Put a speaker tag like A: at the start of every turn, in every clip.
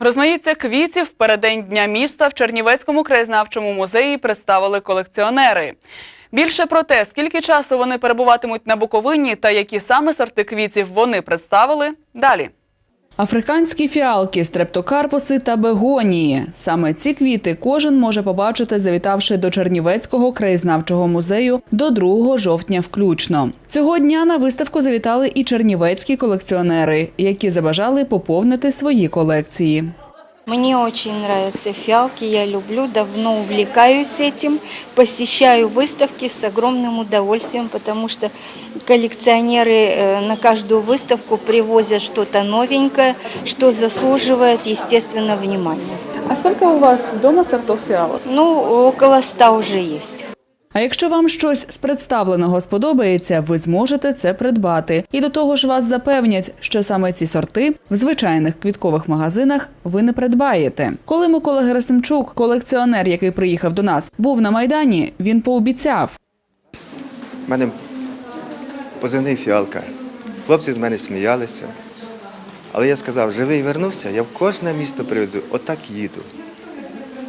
A: Розмаїття квітів в передень Дня міста в Чернівецькому краєзнавчому музеї представили колекціонери. Більше про те, скільки часу вони перебуватимуть на Буковині та які саме сорти квітів вони представили, далі. Африканські фіалки, стрептокарпуси та бегонії. Саме ці квіти кожен може побачити, завітавши до Чернівецького краєзнавчого музею до 2 жовтня включно. Цього дня на виставку завітали і чернівецькі колекціонери, які забажали поповнити свої колекції.
B: Мне очень нравятся фиалки, я люблю, давно увлекаюсь этим, посещаю выставки с огромным удовольствием, потому что коллекционеры э, на каждую выставку привозят что-то новенькое, что заслуживает, естественно, внимания.
A: А скільки у вас вдома сортів фіалок?
B: Ну, около ста уже есть.
A: А якщо вам щось з представленого сподобається, ви зможете це придбати. І до того ж вас запевнять, що саме ці сорти в звичайних квіткових магазинах ви не придбаєте. Коли Микола Герасимчук, колекціонер, який приїхав до нас, був на майдані, він пообіцяв.
C: У мене позивний фіалка. Хлопці з мене сміялися. Але я сказав, живий вернувся, я в кожне місто привезу, отак їду.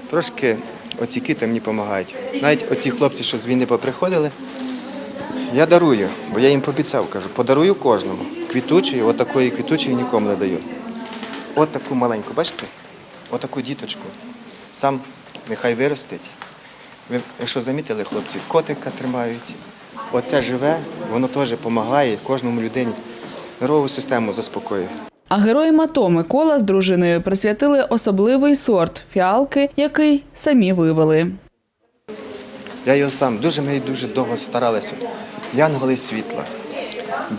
C: Трошки оці квіти мені допомагають. Навіть оці хлопці, що з війни поприходили, я дарую, бо я їм пообіцяв, кажу, подарую кожному. Квітучої, отакої квітучої нікому не даю. От таку маленьку, бачите? Отаку діточку. Сам нехай виростить. Ви, якщо замітили, хлопці, котика тримають. Оце живе, воно теж допомагає кожному людині. Нервову систему заспокоює.
A: А героям АТО Микола з дружиною присвятили особливий сорт фіалки, який самі вивели.
C: Я його сам дуже ми дуже довго старалися. Янголи світла.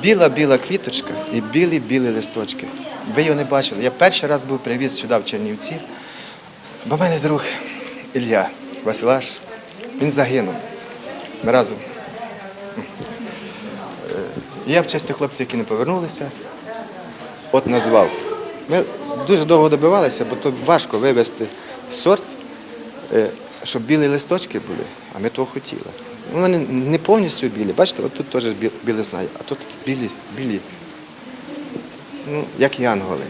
C: Біла-біла квіточка і білі-білі листочки. Ви його не бачили. Я перший раз був привіз сюди в Чернівці, бо в мене друг Ілля Василаш, він загинув. Ми разом. Е, Я в честь тих хлопців, які не повернулися, от назвав. Ми дуже довго добивалися, бо то важко вивезти сорт, е, щоб білі листочки були, а ми того хотіли. Вони не повністю білі. Бачите, от тут теж бі- білизна, а тут білі, білі, ну, як янголи.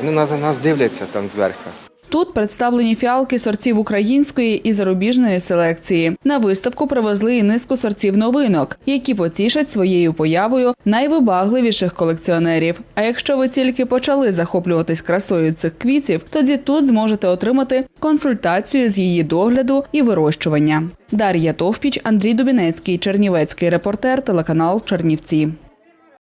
C: Вони на нас дивляться там зверху.
A: Тут представлені фіалки сортів української і зарубіжної селекції. На виставку привезли і низку сортів новинок, які потішать своєю появою найвибагливіших колекціонерів. А якщо ви тільки почали захоплюватись красою цих квітів, тоді тут зможете отримати консультацію з її догляду і вирощування. Дар'я Товпіч, Андрій Дубінецький, Чернівецький репортер, телеканал Чернівці.